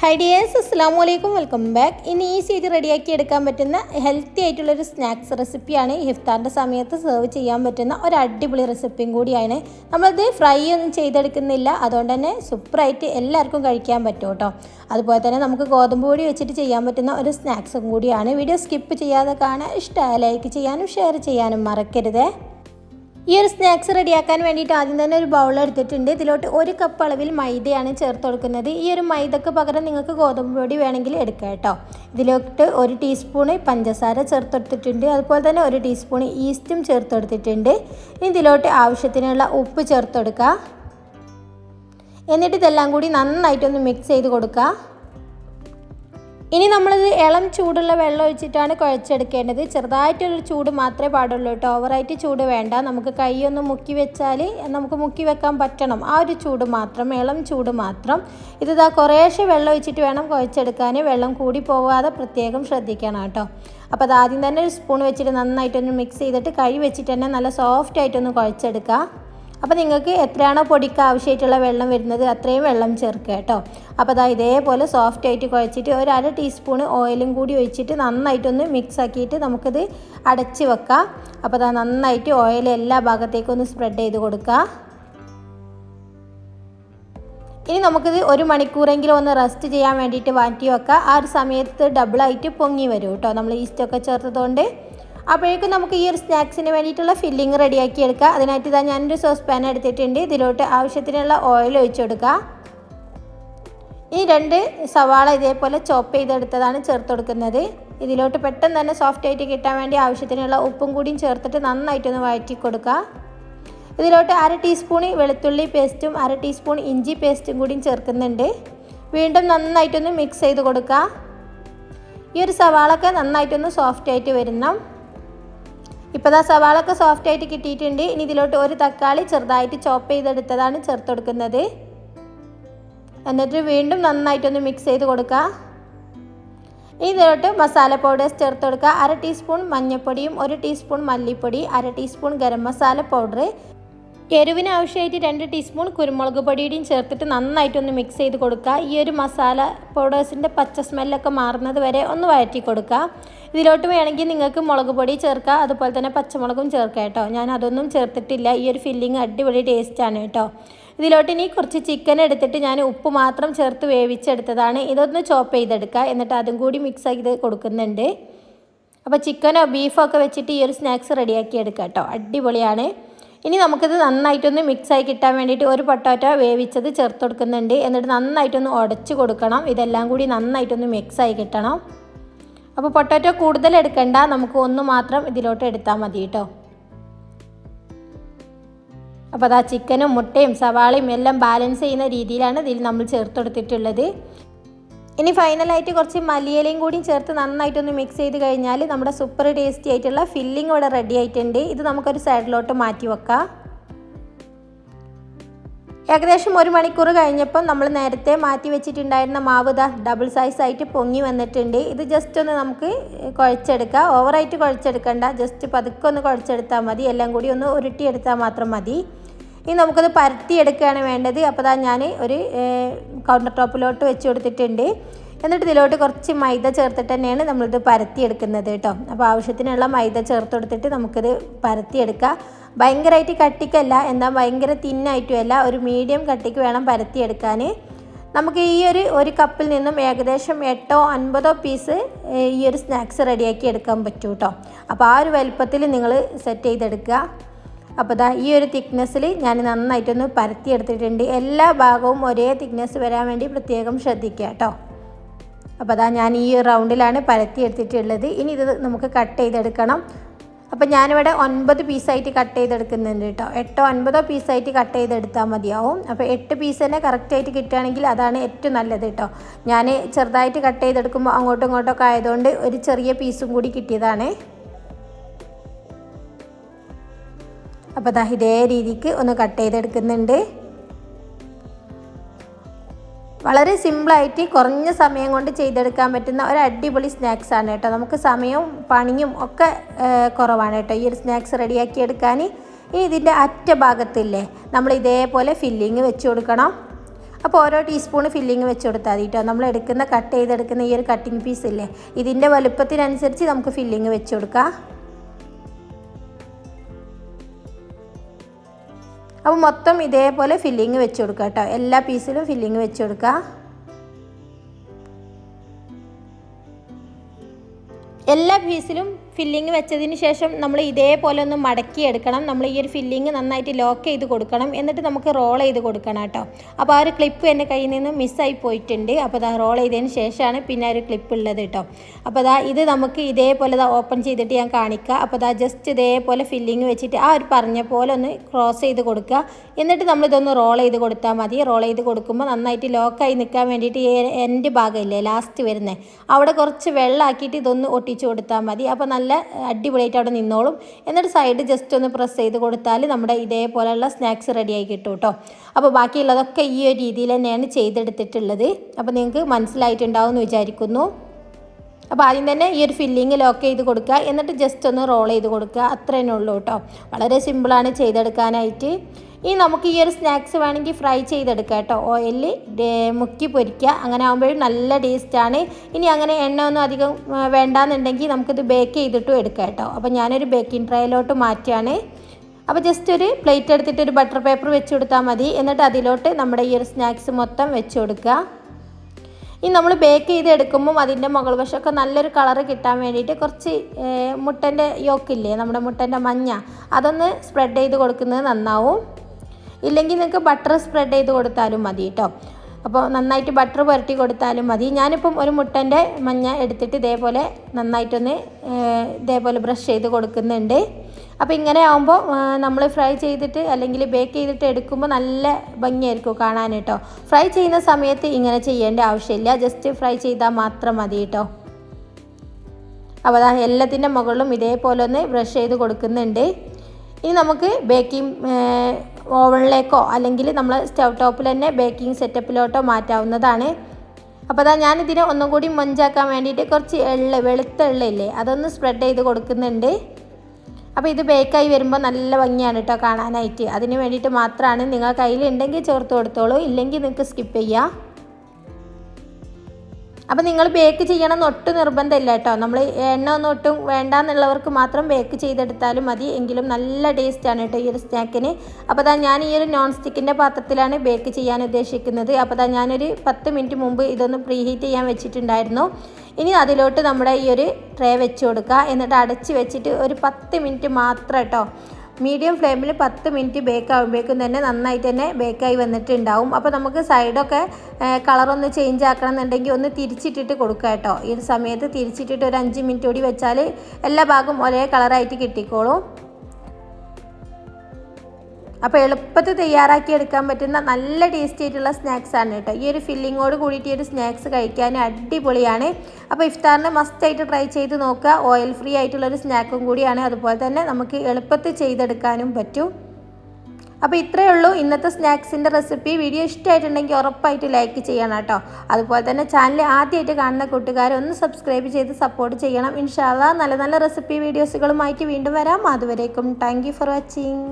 Hi dears അസ്സാം വലൈക്കും welcome back ഇനി ഈസി ആയിട്ട് റെഡിയാക്കി എടുക്കാൻ പറ്റുന്ന ഹെൽത്തി ആയിട്ടുള്ളൊരു സ്നാക്സ് റെസിപ്പിയാണ് ഹിഫ്താറിന്റെ സമയത്ത് സെർവ് ചെയ്യാൻ പറ്റുന്ന ഒരു അടിപൊളി റെസിപ്പിയും കൂടിയാണ്. നമ്മളത് ഫ്രൈ ഒന്നും ചെയ്തെടുക്കുന്നില്ല. അതുകൊണ്ട് തന്നെ സൂപ്പറായിട്ട് എല്ലാവർക്കും കഴിക്കാൻ പറ്റും കേട്ടോ. അതുപോലെ തന്നെ നമുക്ക് ഗോതമ്പ് പൊടി വെച്ചിട്ട് ചെയ്യാൻ പറ്റുന്ന ഒരു സ്നാക്സും കൂടിയാണ്. വീഡിയോ സ്കിപ്പ് ചെയ്യാതെ കാണാൻ ഇഷ്ടമായ ലൈക്ക് ചെയ്യാനും ഷെയർ ചെയ്യാനും മറക്കരുതേ. ഈ ഒരു സ്നാക്സ് റെഡിയാക്കാൻ വേണ്ടിയിട്ട് ആദ്യം തന്നെ ഒരു ബൗൾ എടുത്തിട്ടുണ്ട്. ഇതിലോട്ട് ഒരു കപ്പ് അളവിൽ മൈദയാണ് ചേർത്ത് കൊടുക്കുന്നത്. ഈ ഒരു മൈദക്ക് പകരം നിങ്ങൾക്ക് ഗോതമ്പ് പൊടി വേണമെങ്കിൽ എടുക്കാം കേട്ടോ. ഇതിലോട്ട് ഒരു ടീസ്പൂണ് പഞ്ചസാര ചേർത്ത് കൊടുത്തിട്ടുണ്ട്. അതുപോലെ തന്നെ ഒരു ടീസ്പൂൺ ഈസ്റ്റും ചേർത്ത് കൊടുത്തിട്ടുണ്ട്. ഇനി ഇതിലോട്ട് ആവശ്യത്തിനുള്ള ഉപ്പ് ചേർത്ത് കൊടുക്കുക എന്നിട്ട് ഇതെല്ലാം കൂടി നന്നായിട്ടൊന്ന് മിക്സ് ചെയ്ത് കൊടുക്കുക ഇനി നമ്മളിത് ഇളം ചൂടുള്ള വെള്ളം ഒഴിച്ചിട്ടാണ് കുഴച്ചെടുക്കേണ്ടത്. ചെറുതായിട്ടൊരു ചൂട് മാത്രമേ പാടുള്ളൂ കേട്ടോ. ഓവറായിട്ട് ചൂട് വേണ്ട. നമുക്ക് കൈയൊന്ന് മുക്കി വെച്ചാൽ നമുക്ക് മുക്കി വെക്കാൻ പറ്റണം. ആ ഒരു ചൂട് മാത്രം ഇളം ചൂട് മാത്രം. ഇതിതാ ഇതാ കുറേശ്ശെ വെള്ളം ഒഴിച്ചിട്ട് വേണം കുഴച്ചെടുക്കാൻ വെള്ളം കൂടി പോവാതെ പ്രത്യേകം ശ്രദ്ധിക്കണം കേട്ടോ. അപ്പോൾ അത് ആദ്യം തന്നെ ഒരു സ്പൂൺ വെച്ചിട്ട് നന്നായിട്ടൊന്ന് മിക്സ് ചെയ്തിട്ട് കൈ വെച്ചിട്ട് തന്നെ നല്ല സോഫ്റ്റായിട്ടൊന്ന് കുഴച്ചെടുക്കുക അപ്പോൾ നിങ്ങൾക്ക് എത്രയാണോ പൊടിക്ക് ആവശ്യമായിട്ടുള്ള വെള്ളം വരുന്നത് അത്രയും വെള്ളം ചേർക്കുക കേട്ടോ. അപ്പോൾ അതാ ഇതേപോലെ സോഫ്റ്റ് ആയിട്ട് കുഴച്ചിട്ട് ഒരു അര ടീസ്പൂൺ ഓയിലും കൂടി ഒഴിച്ചിട്ട് നന്നായിട്ടൊന്ന് മിക്സ് ആക്കിയിട്ട് നമുക്കിത് അടച്ച് വെക്കാം. അപ്പോൾ അതാ നന്നായിട്ട് ഓയിൽ എല്ലാ ഭാഗത്തേക്കും ഒന്ന് സ്പ്രെഡ് ചെയ്ത് കൊടുക്കുക. ഇനി നമുക്കിത് ഒരു മണിക്കൂറെങ്കിലും ഒന്ന് റെസ്റ്റ് ചെയ്യാൻ വേണ്ടിയിട്ട് മാറ്റി വെക്കാം. ആ ഒരു സമയത്ത് ഡബിളായിട്ട് പൊങ്ങി വരും കേട്ടോ. നമ്മൾ ഈസ്റ്റൊക്കെ ചേർത്തതുകൊണ്ട് അപ്പോഴേക്കും നമുക്ക് ഈ ഒരു സ്നാക്സിന് വേണ്ടിയിട്ടുള്ള ഫില്ലിങ് റെഡിയാക്കി എടുക്കുക അതിനായിട്ട് ഇതാ ഞാനൊരു സോസ് പാൻ എടുത്തിട്ടുണ്ട്. ഇതിലോട്ട് ആവശ്യത്തിനുള്ള ഓയിൽ ഒഴിച്ചു കൊടുക്കുക ഈ രണ്ട് സവാള ഇതേപോലെ ചോപ്പ് ചെയ്തെടുത്തതാണ് ചേർത്ത് കൊടുക്കുന്നത്. ഇതിലോട്ട് പെട്ടെന്ന് തന്നെ സോഫ്റ്റ് ആയിട്ട് കിട്ടാൻ വേണ്ടി ആവശ്യത്തിനുള്ള ഉപ്പും കൂടിയും ചേർത്തിട്ട് നന്നായിട്ടൊന്ന് വഴറ്റി കൊടുക്കുക ഇതിലോട്ട് അര ടീസ്പൂൺ വെളുത്തുള്ളി പേസ്റ്റും അര ടീസ്പൂൺ ഇഞ്ചി പേസ്റ്റും കൂടിയും ചേർക്കുന്നുണ്ട്. വീണ്ടും നന്നായിട്ടൊന്ന് മിക്സ് ചെയ്ത് കൊടുക്കുക ഈ ഒരു സവാളൊക്കെ നന്നായിട്ടൊന്ന് സോഫ്റ്റ് ആയിട്ട് വരുന്ന ഇപ്പോൾ ദാ സവാളൊക്കെ സോഫ്റ്റ് ആയിട്ട് കിട്ടിയിട്ടുണ്ട്. ഇനി ഇതിലോട്ട് ഒരു തക്കാളി ചെറുതായിട്ട് ചോപ്പ് ചെയ്തെടുത്തതാണ് ചേർത്ത് കൊടുക്കുന്നത് എന്നിട്ട് വീണ്ടും നന്നായിട്ടൊന്ന് മിക്സ് ചെയ്ത് കൊടുക്കുക. ഇനി ഇതിലോട്ട് മസാല പൗഡേഴ്സ് ചേർത്ത് കൊടുക്കുക അര ടീസ്പൂൺ മഞ്ഞൾപ്പൊടിയും ഒരു ടീസ്പൂൺ മല്ലിപ്പൊടി അര ടീസ്പൂൺ ഗരം മസാല പൗഡർ എരിവിന് ആവശ്യമായിട്ട് രണ്ട് ടീസ്പൂൺ കുരുമുളക് പൊടിയുടെയും ചേർത്തിട്ട് നന്നായിട്ടൊന്ന് മിക്സ് ചെയ്ത് കൊടുക്കുക. ഈ ഒരു മസാല പൗഡേഴ്സിന്റെ പച്ച സ്മെല്ലൊക്കെ മാറുന്നത് വരെ ഒന്ന് വഴറ്റി കൊടുക്കുക. ഇതിലോട്ട് വേണമെങ്കിൽ നിങ്ങൾക്ക് മുളക് പൊടി ചേർക്കുക അതുപോലെ തന്നെ പച്ചമുളകും ചേർക്കുക കേട്ടോ. ഞാൻ അതൊന്നും ചേർത്തിട്ടില്ല. ഈ ഒരു ഫില്ലിങ് അടിപൊളി ടേസ്റ്റാണ് കേട്ടോ. ഇതിലോട്ട് ഇനി കുറച്ച് ചിക്കൻ എടുത്തിട്ട് ഞാൻ ഉപ്പ് മാത്രം ചേർത്ത് വേവിച്ചെടുത്തതാണ്. ഇതൊന്ന് ചോപ്പ് ചെയ്തെടുക്കുക. എന്നിട്ട് അതും കൂടി മിക്സ് ചെയ്ത് കൊടുക്കുന്നുണ്ട്. അപ്പോൾ ചിക്കനോ ബീഫോ ഒക്കെ വെച്ചിട്ട് ഈ ഒരു സ്നാക്സ് റെഡിയാക്കി എടുക്കാം കേട്ടോ. അടിപൊളിയാണ്. ഇനി നമുക്കിത് നന്നായിട്ടൊന്ന് മിക്സായി കിട്ടാൻ വേണ്ടിയിട്ട് ഒരു പൊട്ടാറ്റോ വേവിച്ചത് ചേർത്ത് കൊടുക്കുന്നുണ്ട് എന്നിട്ട് നന്നായിട്ടൊന്ന് ഉടച്ച് കൊടുക്കണം. ഇതെല്ലാം കൂടി നന്നായിട്ടൊന്ന് മിക്സായി കിട്ടണം. അപ്പോൾ പൊട്ടാറ്റോ കൂടുതൽ എടുക്കണ്ട. നമുക്ക് ഒന്ന് മാത്രം ഇതിലോട്ട് എടുത്താൽ മതി കേട്ടോ. അപ്പോൾ അതാ ചിക്കനും മുട്ടയും സവാളയും എല്ലാം ബാലൻസ് ചെയ്യുന്ന രീതിയിലാണ് ഇതിൽ നമ്മൾ ചേർത്ത് കൊടുത്തിട്ടുള്ളത് ഇനി ഫൈനലായിട്ട് കുറച്ച് മല്ലിയിലയും കൂടി ചേർത്ത് നന്നായിട്ടൊന്ന് മിക്സ് ചെയ്ത് കഴിഞ്ഞാൽ നമ്മുടെ സൂപ്പർ ടേസ്റ്റി ആയിട്ടുള്ള ഫില്ലിംഗ് ഇവിടെ റെഡി ആയിട്ടുണ്ട്. ഇത് നമുക്കൊരു സൈഡിലോട്ട് മാറ്റി വെക്കാം. ഏകദേശം ഒരു മണിക്കൂർ കഴിഞ്ഞപ്പം നമ്മൾ നേരത്തെ മാറ്റി വെച്ചിട്ടുണ്ടായിരുന്ന മാവ് ഡബിൾ സൈസ് ആയിട്ട് പൊങ്ങി വന്നിട്ടുണ്ട്. ഇത് ജസ്റ്റ് ഒന്ന് നമുക്ക് കുഴച്ചെടുക്കാം. ഓവറായിട്ട് കുഴച്ചെടുക്കണ്ട. ജസ്റ്റ് പതുക്കെ ഒന്ന് കുഴച്ചെടുത്താൽ മതി. എല്ലാം കൂടി ഒന്ന് ഉരുട്ടിയെടുത്താൽ മാത്രം മതി. ഇനി നമുക്കത് പരത്തിയെടുക്കുകയാണ് വേണ്ടത്. അപ്പോൾ അതാ ഞാൻ ഒരു കൗണ്ടർ ടോപ്പിലോട്ട് വെച്ച് കൊടുത്തിട്ടുണ്ട്. എന്നിട്ട് ഇതിലോട്ട് കുറച്ച് മൈദ ചേർത്തിട്ട് തന്നെയാണ് നമ്മളിത് പരത്തിയെടുക്കുന്നത് കേട്ടോ. അപ്പോൾ ആവശ്യത്തിനുള്ള മൈദ ചേർത്ത് കൊടുത്തിട്ട് നമുക്കിത് പരത്തിയെടുക്കാം. ഭയങ്കരമായിട്ട് കട്ടിക്കല്ല എന്നാൽ ഭയങ്കര തിന്നായിട്ടുമല്ല ഒരു മീഡിയം കട്ടിക്ക് വേണം പരത്തിയെടുക്കാൻ. നമുക്ക് ഈ ഒരു ഒരു കപ്പിൽ നിന്നും ഏകദേശം എട്ടോ അൻപതോ പീസ് ഈ ഒരു സ്നാക്സ് റെഡിയാക്കി എടുക്കാൻ പറ്റും കേട്ടോ. അപ്പോൾ ആ ഒരു വലുപ്പത്തിൽ നിങ്ങൾ സെറ്റ് ചെയ്തെടുക്കുക. അപ്പോൾ ദാ ഈ ഒരു തിക്നെസ്സിൽ ഞാൻ നന്നായിട്ടൊന്ന് പരത്തി എടുത്തിട്ടുണ്ട് എല്ലാ ഭാഗവും ഒരേ തിക്നെസ് വരാൻ വേണ്ടി പ്രത്യേകം ശ്രദ്ധിക്കുക കേട്ടോ. അപ്പോൾ അതാ ഞാൻ ഈ റൗണ്ടിലാണ് പരത്തി എടുത്തിട്ടുള്ളത് ഇനി ഇത് നമുക്ക് കട്ട് ചെയ്തെടുക്കണം. അപ്പോൾ ഞാനിവിടെ ഒൻപത് പീസായിട്ട് കട്ട് ചെയ്തെടുക്കുന്നുണ്ട് കേട്ടോ. എട്ടോ ഒൻപതോ പീസായിട്ട് കട്ട് ചെയ്തെടുത്താൽ മതിയാവും. അപ്പോൾ എട്ട് പീസ് തന്നെ കറക്റ്റായിട്ട് കിട്ടുകയാണെങ്കിൽ അതാണ് ഏറ്റവും നല്ലത് കേട്ടോ. ഞാൻ ചെറുതായിട്ട് കട്ട് ചെയ്തെടുക്കുമ്പോൾ അങ്ങോട്ടും ഇങ്ങോട്ടൊക്കെ ആയതുകൊണ്ട് ഒരു ചെറിയ പീസും കൂടി കിട്ടിയതാണ്. അപ്പോൾ ദാ ഇതേ രീതിക്ക് ഒന്ന് കട്ട് ചെയ്തെടുക്കുന്നുണ്ട്. വളരെ സിമ്പിളായിട്ട് കുറഞ്ഞ സമയം കൊണ്ട് ചെയ്തെടുക്കാൻ പറ്റുന്ന ഒരു അടിപൊളി സ്നാക്സ് ആണ് കേട്ടോ. നമുക്ക് സമയവും പണിയും ഒക്കെ കുറവാണ് കേട്ടോ. ഈ ഒരു സ്നാക്സ് റെഡിയാക്കി എടുക്കാൻ ഇനി ഇതിന്റെ അറ്റ ഭാഗത്തില്ലേ നമ്മൾ ഇതേപോലെ ഫില്ലിങ് വെച്ച് കൊടുക്കണം. അപ്പോൾ ഓരോ ടീസ്പൂൺ ഫില്ലിങ് വെച്ച് കൊടുത്താൽ മതി കേട്ടോ. നമ്മൾ എടുക്കുന്ന കട്ട് ചെയ്തെടുക്കുന്ന ഈ ഒരു കട്ടിങ് പീസ് ഇല്ലേ ഇതിന്റെ വലുപ്പത്തിനനുസരിച്ച് നമുക്ക് ഫില്ലിങ് വെച്ച് കൊടുക്കാം. അപ്പോൾ മൊത്തം ഇതേപോലെ ഫില്ലിങ് വെച്ച് കൊടുക്കുക കേട്ടോ. എല്ലാ പീസിലും ഫില്ലിങ് വെച്ച് കൊടുക്കുക എല്ലാ പീസിലും ഫില്ലിങ് വെച്ചതിന് ശേഷം നമ്മൾ ഇതേപോലെ ഒന്ന് മടക്കി എടുക്കണം. നമ്മൾ ഈ ഒരു ഫില്ലിങ് നന്നായിട്ട് ലോക്ക് ചെയ്ത് കൊടുക്കണം. എന്നിട്ട് നമുക്ക് റോൾ ചെയ്ത് കൊടുക്കണം കേട്ടോ. അപ്പോൾ ആ ഒരു ക്ലിപ്പ് എന്റെ കയ്യിൽ നിന്ന് മിസ്സായി പോയിട്ടുണ്ട്. അപ്പോൾ അതാ റോൾ ചെയ്തതിന് ശേഷമാണ് പിന്നെ ഒരു ക്ലിപ്പ് ഉള്ളത് കേട്ടോ. അപ്പോൾ അതാ ഇത് നമുക്ക് ഇതേപോലെ ഓപ്പൺ ചെയ്തിട്ട് ഞാൻ കാണിക്കുക അപ്പോൾ അതാ ജസ്റ്റ് ഇതേപോലെ ഫില്ലിങ് വെച്ചിട്ട് ആ ഒരു പറഞ്ഞ പോലെ ഒന്ന് ക്രോസ് ചെയ്ത് കൊടുക്കുക. എന്നിട്ട് നമ്മളിതൊന്ന് റോൾ ചെയ്ത് കൊടുത്താൽ മതി. റോൾ ചെയ്ത് കൊടുക്കുമ്പോൾ നന്നായിട്ട് ലോക്കായി നിൽക്കാൻ വേണ്ടിയിട്ട് എന്റെ ഭാഗമില്ലേ ലാസ്റ്റ് വരുന്നത്. അവിടെ കുറച്ച് വെള്ളമാക്കിയിട്ട് ഇതൊന്ന് ഒട്ടിച്ചു കൊടുത്താൽ മതി. അപ്പോൾ നല്ല അടിപൊളിയായിട്ട് അവിടെ നിന്നോളും. എന്നിട്ട് സൈഡ് ജസ്റ്റ് ഒന്ന് പ്രസ് ചെയ്ത് കൊടുത്താൽ നമ്മുടെ ഇതേപോലെയുള്ള സ്നാക്സ് റെഡിയായി കിട്ടും കേട്ടോ അപ്പോൾ ബാക്കിയുള്ളതൊക്കെ ഈ ഒരു രീതിയിൽ തന്നെയാണ് ചെയ്തെടുത്തിട്ടുള്ളത്. അപ്പോൾ നിങ്ങൾക്ക് മനസ്സിലായിട്ടുണ്ടാവും എന്ന് വിചാരിക്കുന്നു. അപ്പോൾ ആദ്യം തന്നെ ഈ ഒരു ഫില്ലിങ് ലോക്ക് ചെയ്ത് കൊടുക്കുക. എന്നിട്ട് ജസ്റ്റ് ഒന്ന് റോൾ ചെയ്ത് കൊടുക്കുക. അത്രേ ഉള്ളൂ കേട്ടോ വളരെ സിമ്പിളാണ് ചെയ്തെടുക്കാനായിട്ട്. ഇനി നമുക്ക് ഈ ഒരു സ്നാക്സ് വേണമെങ്കിൽ ഫ്രൈ ചെയ്തെടുക്കാം കേട്ടോ. ഓയിലിൽ മുക്കി പൊരിക്കുക. അങ്ങനെ ആകുമ്പോഴും നല്ല ടേസ്റ്റാണ് ഇനി അങ്ങനെ എണ്ണ ഒന്നും അധികം വേണ്ടാന്നുണ്ടെങ്കിൽ നമുക്കിത് ബേക്ക് ചെയ്തിട്ടും എടുക്കാം കേട്ടോ. അപ്പോൾ ഞാനൊരു ബേക്കിംഗ് ട്രേയിലോട്ട് മാറ്റുകയാണ്. അപ്പോൾ ജസ്റ്റ് ഒരു പ്ലേറ്റ് എടുത്തിട്ട് ഒരു ബട്ടർ പേപ്പർ വെച്ച് കൊടുത്താൽ മതി. എന്നിട്ട് അതിലോട്ട് നമ്മുടെ ഈ ഒരു സ്നാക്സ് മൊത്തം വെച്ച് കൊടുക്കുക. ഇനി നമ്മൾ ബേക്ക് ചെയ്ത് എടുക്കുമ്പം അതിന്റെ മുകൾ വശമൊക്കെ നല്ലൊരു കളറ് കിട്ടാൻ വേണ്ടിയിട്ട് കുറച്ച് മുട്ടന്റെ യോക്കില്ലേ നമ്മുടെ മുട്ടന്റെ മഞ്ഞ. അതൊന്ന് സ്പ്രെഡ് ചെയ്ത് കൊടുക്കുന്നത് നന്നാവും. ഇല്ലെങ്കിൽ നിങ്ങൾക്ക് ബട്ടർ സ്പ്രെഡ് ചെയ്ത് കൊടുത്താലും മതി കേട്ടോ അപ്പോൾ നന്നായിട്ട് ബട്ടർ പുരട്ടി കൊടുത്താലും മതി. ഞാനിപ്പം ഒരു മുട്ടന്റെ മഞ്ഞ എടുത്തിട്ട് ഇതേപോലെ നന്നായിട്ടൊന്ന് ഇതേപോലെ ബ്രഷ് ചെയ്ത് കൊടുക്കുന്നുണ്ട്. അപ്പോൾ ഇങ്ങനെ ആകുമ്പോൾ നമ്മൾ ഫ്രൈ ചെയ്തിട്ട് അല്ലെങ്കിൽ ബേക്ക് ചെയ്തിട്ട് എടുക്കുമ്പോൾ നല്ല ഭംഗിയായിരിക്കും കാണാൻ കേട്ടോ ഫ്രൈ ചെയ്യുന്ന സമയത്ത് ഇങ്ങനെ ചെയ്യേണ്ട ആവശ്യമില്ല. ജസ്റ്റ് ഫ്രൈ ചെയ്താൽ മാത്രം മതി കേട്ടോ അപ്പോൾ അതാ എല്ലാത്തിന്റെ മുകളിലും ഇതേപോലെ ഒന്ന് ബ്രഷ് ചെയ്ത് കൊടുക്കുന്നുണ്ട്. ഇനി നമുക്ക് ബേക്കിംഗ് ഓവണിലേക്കോ അല്ലെങ്കിൽ നമ്മൾ സ്റ്റൗ ടോപ്പിൽ തന്നെ ബേക്കിംഗ് സെറ്റപ്പിലോട്ടോ മാറ്റാവുന്നതാണ്. അപ്പോൾ അതാ ഞാനിതിനെ ഒന്നും കൂടി മൊഞ്ചാക്കാൻ വേണ്ടിയിട്ട് കുറച്ച് എള്ള് വെളുത്ത എള്ളില്ലേ അതൊന്ന് സ്പ്രെഡ് ചെയ്ത് കൊടുക്കുന്നുണ്ട്. അപ്പോൾ ഇത് ബേക്കായി വരുമ്പോൾ നല്ല ഭംഗിയാണ് കേട്ടോ കാണാനായിട്ട്. അതിന് വേണ്ടിയിട്ട് മാത്രമാണ് നിങ്ങൾ കയ്യിലുണ്ടെങ്കിൽ ചേർത്ത് കൊടുത്തോളൂ ഇല്ലെങ്കിൽ നിങ്ങൾക്ക് സ്കിപ്പ് ചെയ്യാം. അപ്പോൾ നിങ്ങൾ ബേക്ക് ചെയ്യണമെന്ന് ഒട്ടും നിർബന്ധമില്ല കേട്ടോ. നമ്മൾ എണ്ണ ഒന്നും ഒട്ടും വേണ്ടാന്നുള്ളവർക്ക് മാത്രം ബേക്ക് ചെയ്തെടുത്താലും മതി. എങ്കിലും നല്ല ടേസ്റ്റാണ് കേട്ടോ ഈ ഒരു സ്നാക്കിന് അപ്പോൾ അതാ ഞാൻ ഈ ഒരു നോൺ സ്റ്റിക്കിന്റെ പാത്രത്തിലാണ് ബേക്ക് ചെയ്യാൻ ഉദ്ദേശിക്കുന്നത്. അപ്പോൾ അതാ ഞാനൊരു പത്ത് മിനിറ്റ് മുമ്പ് ഇതൊന്ന് പ്രീഹീറ്റ് ചെയ്യാൻ വെച്ചിട്ടുണ്ടായിരുന്നു. ഇനി അതിലോട്ട് നമ്മുടെ ഈ ഒരു ട്രേ വെച്ച് കൊടുക്കുക എന്നിട്ട് അടച്ച് വെച്ചിട്ട് ഒരു പത്ത് മിനിറ്റ് മാത്രം കേട്ടോ മീഡിയം ഫ്ലെയിമിൽ പത്ത് മിനിറ്റ് ബേക്ക് ആകുമ്പോഴേക്കും തന്നെ നന്നായിട്ട് തന്നെ ബേക്കായി വന്നിട്ടുണ്ടാവും. അപ്പോൾ നമുക്ക് സൈഡൊക്കെ കളറൊന്ന് ചേഞ്ച് ആക്കണം എന്നുണ്ടെങ്കിൽ ഒന്ന് തിരിച്ചിട്ടിട്ട് കൊടുക്കുക കേട്ടോ. ഈ സമയത്ത് തിരിച്ചിട്ടിട്ട് ഒരു അഞ്ച് മിനിറ്റ് കൂടി വെച്ചാൽ എല്ലാ ഭാഗവും ഒരേ കളറായിട്ട് കിട്ടിക്കോളും. അപ്പോൾ എളുപ്പത്തിൽ തയ്യാറാക്കി എടുക്കാൻ പറ്റുന്ന നല്ല ടേസ്റ്റി ആയിട്ടുള്ള സ്നാക്സ് ആണ് കേട്ടോ. ഈ ഒരു ഫില്ലിങ്ങോട് കൂടിയിട്ട് ഈ ഒരു സ്നാക്സ് കഴിക്കാൻ അടിപൊളിയാണ്. അപ്പോൾ ഇഫ്താറിന് മസ്റ്റായിട്ട് ട്രൈ ചെയ്ത് നോക്കുക. ഓയിൽ ഫ്രീ ആയിട്ടുള്ള ഒരു സ്നാക്കും കൂടിയാണ്. അതുപോലെ തന്നെ നമുക്ക് എളുപ്പത്തിൽ ചെയ്തെടുക്കാനും പറ്റും. അപ്പോൾ ഇത്രയേ ഉള്ളൂ. ഇന്നത്തെ സ്നാക്സിന്റെ റെസിപ്പി വീഡിയോ ഇഷ്ടമായിട്ടുണ്ടെങ്കിൽ ഉറപ്പായിട്ട് ലൈക്ക് ചെയ്യണം കേട്ടോ. അതുപോലെ തന്നെ ചാനൽ ആദ്യമായിട്ട് കാണുന്ന കൂട്ടുകാരെ ഒന്ന് സബ്സ്ക്രൈബ് ചെയ്ത് സപ്പോർട്ട് ചെയ്യണം. ഇൻഷാല്ല നല്ല നല്ല റെസിപ്പി വീഡിയോസുകളുമായിട്ട് വീണ്ടും വരാം. അതുവരേക്കും താങ്ക് ഫോർ വാച്ചിങ്